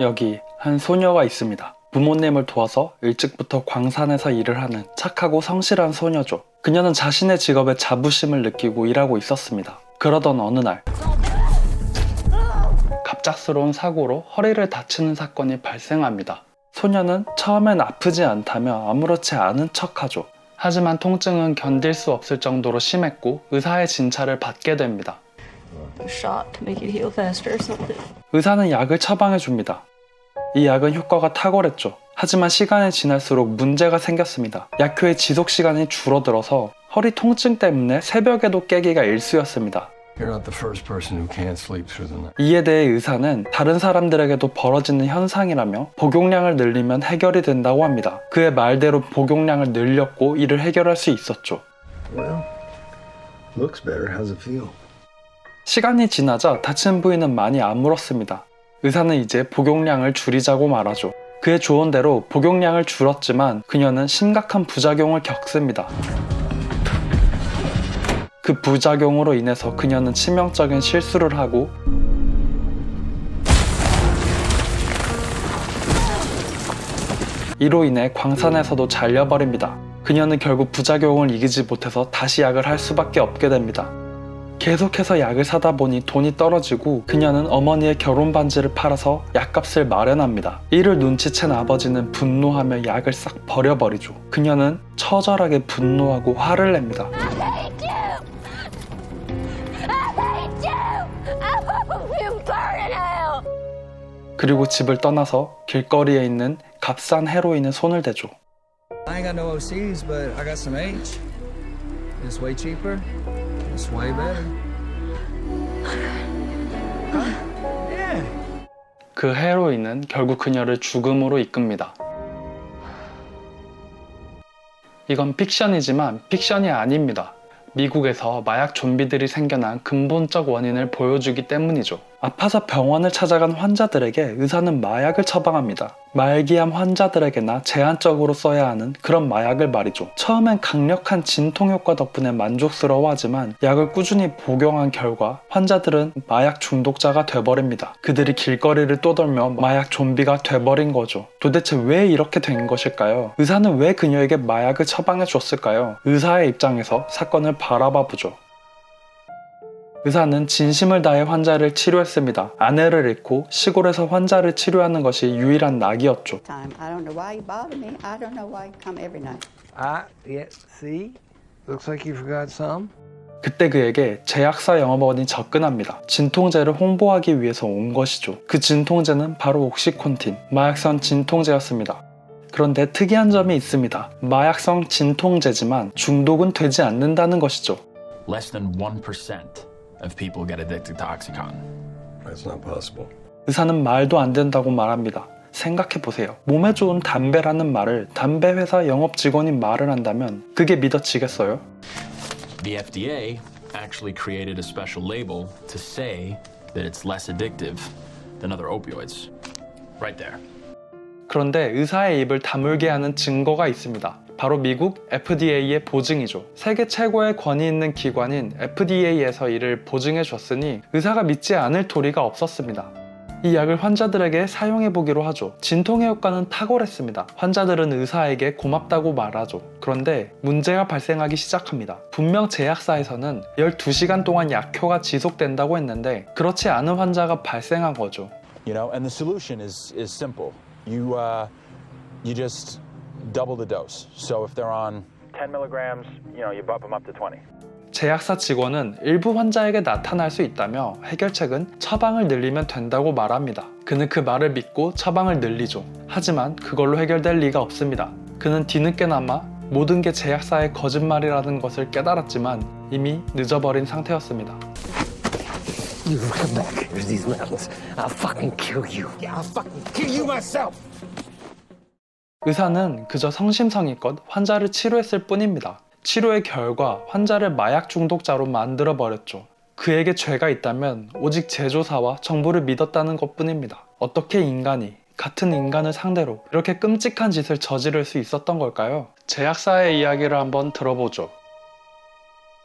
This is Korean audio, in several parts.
여기 한 소녀가 있습니다. 부모님을 도와서 일찍부터 광산에서 일을 하는 착하고 성실한 소녀죠. 그녀는 자신의 직업에 자부심을 느끼고 일하고 있었습니다. 그러던 어느 날 갑작스러운 사고로 허리를 다치는 사건이 발생합니다. 소녀는 처음엔 아프지 않다며 아무렇지 않은 척하죠. 하지만 통증은 견딜 수 없을 정도로 심했고 의사의 진찰을 받게 됩니다. 의사는 약을 처방해 줍니다. 이 약은 효과가 탁월했죠. 하지만 시간이 지날수록 문제가 생겼습니다. 약효의 지속 시간이 줄어들어서 허리 통증 때문에 새벽에도 깨기가 일쑤였습니다. 이에 대해 의사는 다른 사람들에게도 벌어지는 현상이라며 복용량을 늘리면 해결이 된다고 합니다. 그의 말대로 복용량을 늘렸고 이를 해결할 수 있었죠. Well, looks better. How's it feel? 시간이 지나자 다친 부위는 많이 아물었습니다. 의사는 이제 복용량을 줄이자고 말하죠. 그의 조언대로 복용량을 줄었지만 그녀는 심각한 부작용을 겪습니다. 그 부작용으로 인해서 그녀는 치명적인 실수를 하고 이로 인해 광산에서도 잘려버립니다. 그녀는 결국 부작용을 이기지 못해서 다시 약을 할 수밖에 없게 됩니다. 계속해서 약을 사다 보니 돈이 떨어지고 그녀는 어머니의 결혼 반지를 팔아서 약값을 마련합니다. 이를 눈치챈 아버지는 분노하며 약을 싹 버려버리죠. 그녀는 처절하게 분노하고 화를 냅니다. hate you! I hate you! I hope you burn in hell! 그리고 집을 떠나서 길거리에 있는 값싼 헤로인에 손을 대죠. I ain't got no OCs, but I got some H. It's way cheaper. It's way better. 그 헤로인은 결국 그녀를 죽음으로 이끕니다. 이건 픽션이지만 픽션이 아닙니다. 미국에서 마약 좀비들이 생겨난 근본적 원인을 보여주기 때문이죠. 아파서 병원을 찾아간 환자들에게 의사는 마약을 처방합니다. 말기암 환자들에게나 제한적으로 써야 하는 그런 마약을 말이죠. 처음엔 강력한 진통 효과 덕분에 만족스러워하지만 약을 꾸준히 복용한 결과 환자들은 마약 중독자가 돼버립니다. 그들이 길거리를 떠돌며 마약 좀비가 돼버린 거죠. 도대체 왜 이렇게 된 것일까요? 의사는 왜 그녀에게 마약을 처방해 줬을까요? 의사의 입장에서 사건을 바라봐 보죠. 의사는 진심을 다해 환자를 치료했습니다. 아내를 잃고 시골에서 환자를 치료하는 것이 유일한 낙이었죠. See? Looks like you forgot some. 그때 그에게 제약사 영업원이 접근합니다. 진통제를 홍보하기 위해서 온 것이죠. 그 진통제는 바로 옥시콘틴, 마약성 진통제였습니다. 그런데 특이한 점이 있습니다. 마약성 진통제지만 중독은 되지 않는다는 것이죠. Less than 1% of people get addicted to Oxycontin. That's not possible. 의사는 말도 안 된다고 말합니다. 생각해 보세요. 몸에 좋은 담배라는 말을 담배 회사 영업 직원이 말을 한다면 그게 믿어지겠어요? The FDA actually created a special label to say that it's less addictive than other opioids. Right there. 그런데 의사의 입을 다물게 하는 증거가 있습니다. 바로 미국 FDA의 보증이죠. 세계 최고의 권위 있는 기관인 FDA에서 이를 보증해 줬으니 의사가 믿지 않을 도리가 없었습니다. 이 약을 환자들에게 사용해 보기로 하죠. 진통의 효과는 탁월했습니다. 환자들은 의사에게 고맙다고 말하죠. 그런데 문제가 발생하기 시작합니다. 분명 제약사에서는 12시간 동안 약효가 지속된다고 했는데 그렇지 않은 환자가 발생한 거죠. You know, and the solution is is simple. You uh, you just double the dose. So if they're on 10 milligrams, you know, you bump them up to 20. 제약사 직원은 일부 환자에게 나타날 수 있다며 해결책은 처방을 늘리면 된다고 말합니다. 그는 그 말을 믿고 처방을 늘리죠. 하지만 그걸로 해결될 리가 없습니다. 그는 뒤늦게나마 모든 게 제약사의 거짓말이라는 것을 깨달았지만 이미 늦어버린 상태였습니다. You come back to these mountains, I'll fucking kill you. Yeah, I'll fucking kill you myself. 의사는 그저 성심성의껏 환자를 치료했을 뿐입니다. 치료의 결과 환자를 마약 중독자로 만들어 버렸죠. 그에게 죄가 있다면 오직 제조사와 정부를 믿었다는 것 뿐입니다. 어떻게 인간이 같은 인간을 상대로 이렇게 끔찍한 짓을 저지를 수 있었던 걸까요? 제약사의 이야기를 한번 들어보죠.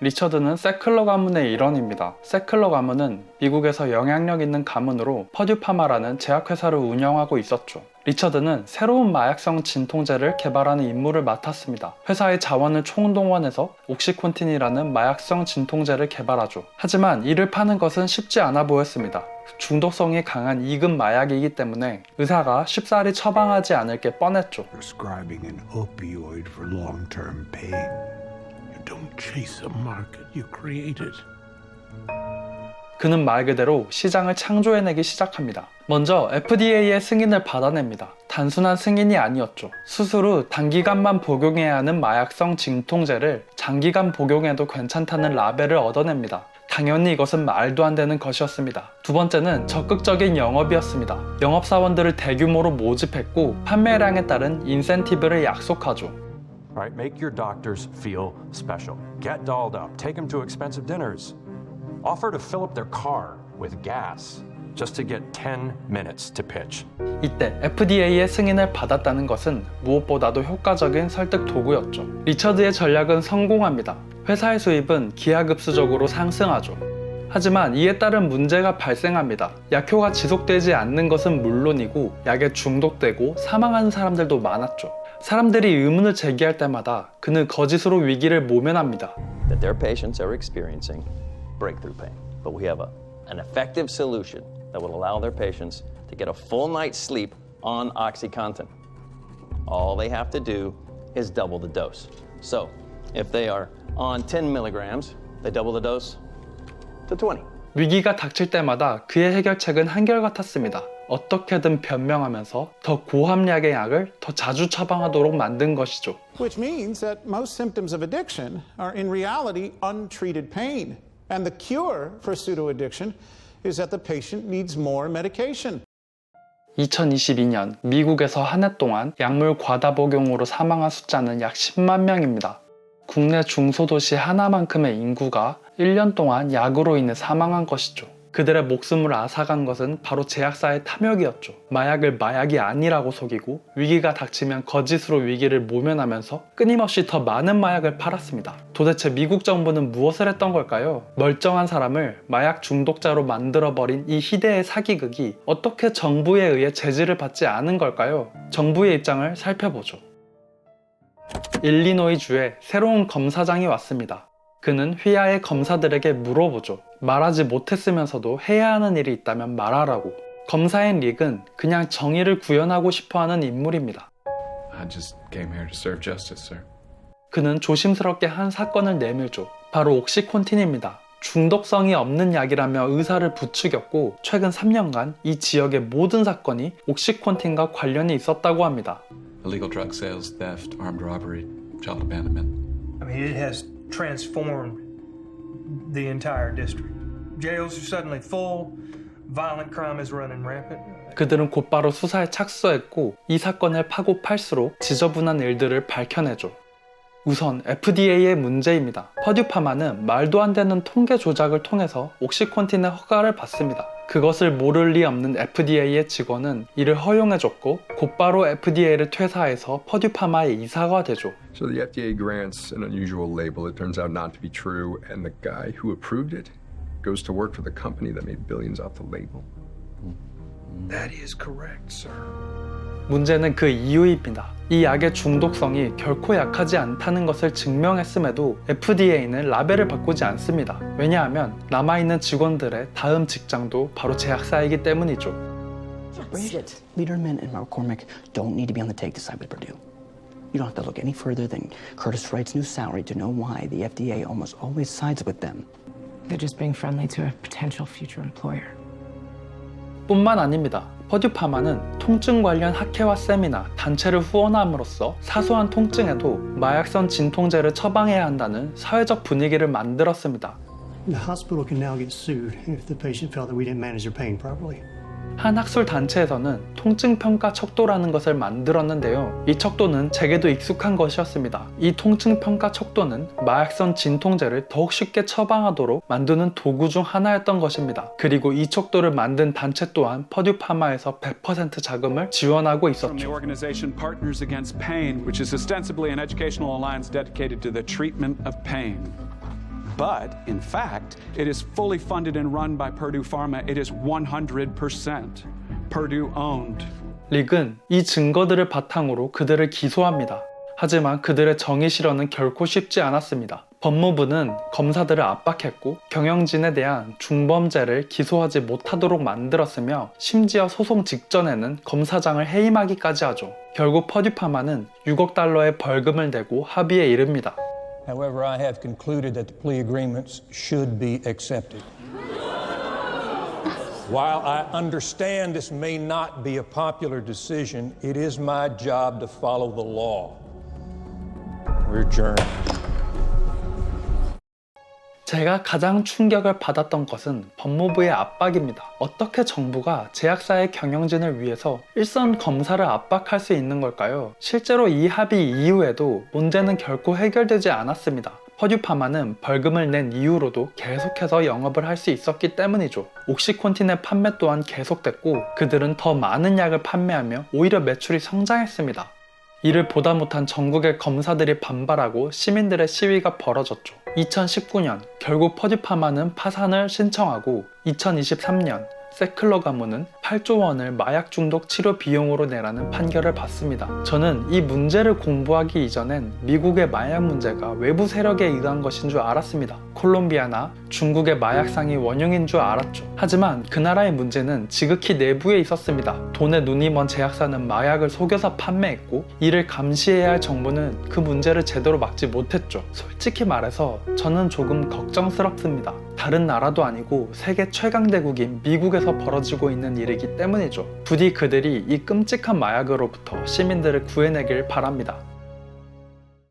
리처드는 세클러 가문의 일원입니다. 세클러 가문은 미국에서 영향력 있는 가문으로 퍼듀파마라는 제약회사를 운영하고 있었죠. 리처드는 새로운 마약성 진통제를 개발하는 임무를 맡았습니다. 회사의 자원을 총동원해서 옥시콘틴이라는 마약성 진통제를 개발하죠. 하지만 이를 파는 것은 쉽지 않아 보였습니다. 중독성이 강한 2급 마약이기 때문에 의사가 쉽사리 처방하지 않을 게 뻔했죠. Don't chase a market, you create it. 그는 말 그대로 시장을 창조해내기 시작합니다. 먼저 FDA의 승인을 받아냅니다. 단순한 승인이 아니었죠. 수술 후 단기간만 복용해야 하는 마약성 진통제를 장기간 복용해도 괜찮다는 라벨을 얻어냅니다. 당연히 이것은 말도 안 되는 것이었습니다. 두 번째는 적극적인 영업이었습니다. 영업사원들을 대규모로 모집했고 판매량에 따른 인센티브를 약속하죠. Right, make your doctors feel special. Get dolled up. Take them to expensive dinners. Offer to fill up their car with gas just to get 10 minutes to pitch. 이때 FDA의 승인을 받았다는 것은 무엇보다도 효과적인 설득 도구였죠. 리처드의 전략은 성공합니다. 회사의 수입은 기하급수적으로 상승하죠. 하지만 이에 따른 문제가 발생합니다. 약효가 지속되지 않는 것은 물론이고 약에 중독되고 사망하는 사람들도 많았죠. 사람들이 의문을 제기할 때마다 그는 거짓으로 위기를 모면합니다. that their patients are experiencing breakthrough pain. But we have a, an effective solution that will allow their patients to get a full night's sleep on OxyContin. All they have to do is double the dose. So, if they are on 10 milligrams, they double the dose to 20. 위기가 닥칠 때마다 그의 해결책은 한결같았습니다. 어떻게든 변명하면서 더 고함량의 약을 더 자주 처방하도록 만든 것이죠. Which means that most symptoms of addiction are in reality untreated pain. And the cure for pseudo addiction is that the patient needs more medication. 2022년 미국에서 한 해 동안 약물 과다 복용으로 사망한 숫자는 약 10만 명입니다. 국내 중소도시 하나만큼의 인구가 1년 동안 약으로 인해 사망한 것이죠. 그들의 목숨을 앗아간 것은 바로 제약사의 탐욕이었죠. 마약을 마약이 아니라고 속이고 위기가 닥치면 거짓으로 위기를 모면하면서 끊임없이 더 많은 마약을 팔았습니다. 도대체 미국 정부는 무엇을 했던 걸까요? 멀쩡한 사람을 마약 중독자로 만들어버린 이 희대의 사기극이 어떻게 정부에 의해 제지를 받지 않은 걸까요? 정부의 입장을 살펴보죠. 일리노이주에 새로운 검사장이 왔습니다. 그는 휘하의 검사들에게 물어보죠. 말하지 못했으면서도 해야 하는 일이 있다면 말하라고. 검사인 릭은 그냥 정의를 구현하고 싶어 하는 인물입니다. I just came here to serve justice, sir. 그는 조심스럽게 한 사건을 내밀죠. 바로 옥시콘틴입니다. 중독성이 없는 약이라며 의사를 부추겼고 최근 3년간 이 지역의 모든 사건이 옥시콘틴과 관련이 있었다고 합니다. Illegal drug sales, theft, armed robbery, child abandonment. I mean, it has transformed the entire district. Jails are suddenly full, violent crime is running rampant. 그들은 곧바로 수사에 착수했고 이 사건을 파고 팔수록 지저분한 일들을 밝혀내죠. 우선 FDA의 문제입니다. 퍼듀파마는 말도 안 되는 통계 조작을 통해서 옥시콘틴의 허가를 받습니다. 그것을 모를 리 없는 FDA의 직원은 이를 허용해줬고 곧바로 FDA를 퇴사해서 퍼듀파마의 이사가 되죠. So the FDA grants an unusual label. It turns out not to be true, and the guy who approved it goes to work for the company that made billions off the label. That is correct, sir. 문제는 그 이유입니다. 이 약의 중독성이 결코 약하지 않다는 것을 증명했음에도 FDA는 라벨을 바꾸지 않습니다. 왜냐하면 남아있는 직원들의 다음 직장도 바로 제약사이기 때문이죠. It. Lederman and McCormick don't need to be on the take to side with Purdue. You don't have to look any further than Curtis Wright's new salary to know why the FDA almost always sides with them. They're just being friendly to a potential future employer. 뿐만 아닙니다. 퍼듀파마는 통증 관련 학회와 세미나, 단체를 후원함으로써 사소한 통증에도 마약성 진통제를 처방해야 한다는 사회적 분위기를 만들었습니다. The hospital can now get sued if the patient felt that we didn't manage their pain properly. 한 학술 단체에서는 통증 평가 척도라는 것을 만들었는데요. 이 척도는 제게도 익숙한 것이었습니다. 이 통증 평가 척도는 마약성 진통제를 더욱 쉽게 처방하도록 만드는 도구 중 하나였던 것입니다. 그리고 이 척도를 만든 단체 또한 퍼듀파마에서 100% 자금을 지원하고 있었죠. organization Partners Against Pain, which is ostensibly an educational alliance dedicated to the treatment of pain. But in fact, it is fully funded and run by Purdue Pharma. It is 100% Purdue owned. 릭은 이 증거들을 바탕으로 그들을 기소합니다. 하지만 그들의 정의 실현은 결코 쉽지 않았습니다. 법무부는 검사들을 압박했고 경영진에 대한 중범죄를 기소하지 못하도록 만들었으며 심지어 소송 직전에는 검사장을 해임하기까지 하죠. 결국 퍼듀파마는 6억 달러의 벌금을 내고 합의에 이릅니다. However, I have concluded that the plea agreements should be accepted. While I understand this may not be a popular decision, it is my job to follow the law. We're adjourned. 제가 가장 충격을 받았던 것은 법무부의 압박입니다. 어떻게 정부가 제약사의 경영진을 위해서 일선 검사를 압박할 수 있는 걸까요? 실제로 이 합의 이후에도 문제는 결코 해결되지 않았습니다. 퍼듀파마는 벌금을 낸 이후로도 계속해서 영업을 할 수 있었기 때문이죠. 옥시콘틴의 판매 또한 계속됐고 그들은 더 많은 약을 판매하며 오히려 매출이 성장했습니다. 이를 보다 못한 전국의 검사들이 반발하고 시민들의 시위가 벌어졌죠. 2019년 결국 퍼듀파마는 파산을 신청하고 2023년 세클러 가문은 8조 원을 마약 중독 치료 비용으로 내라는 판결을 받습니다. 저는 이 문제를 공부하기 이전엔 미국의 마약 문제가 외부 세력에 의한 것인 줄 알았습니다. 콜롬비아나 중국의 마약상이 원흉인 줄 알았죠. 하지만 그 나라의 문제는 지극히 내부에 있었습니다. 돈에 눈이 먼 제약사는 마약을 속여서 판매했고 이를 감시해야 할 정부는 그 문제를 제대로 막지 못했죠. 솔직히 말해서 저는 조금 걱정스럽습니다. 다른 나라도 아니고 세계 최강대국인 미국에서 벌어지고 있는 일이기 때문이죠. 부디 그들이 이 끔찍한 마약으로부터 시민들을 구해내길 바랍니다.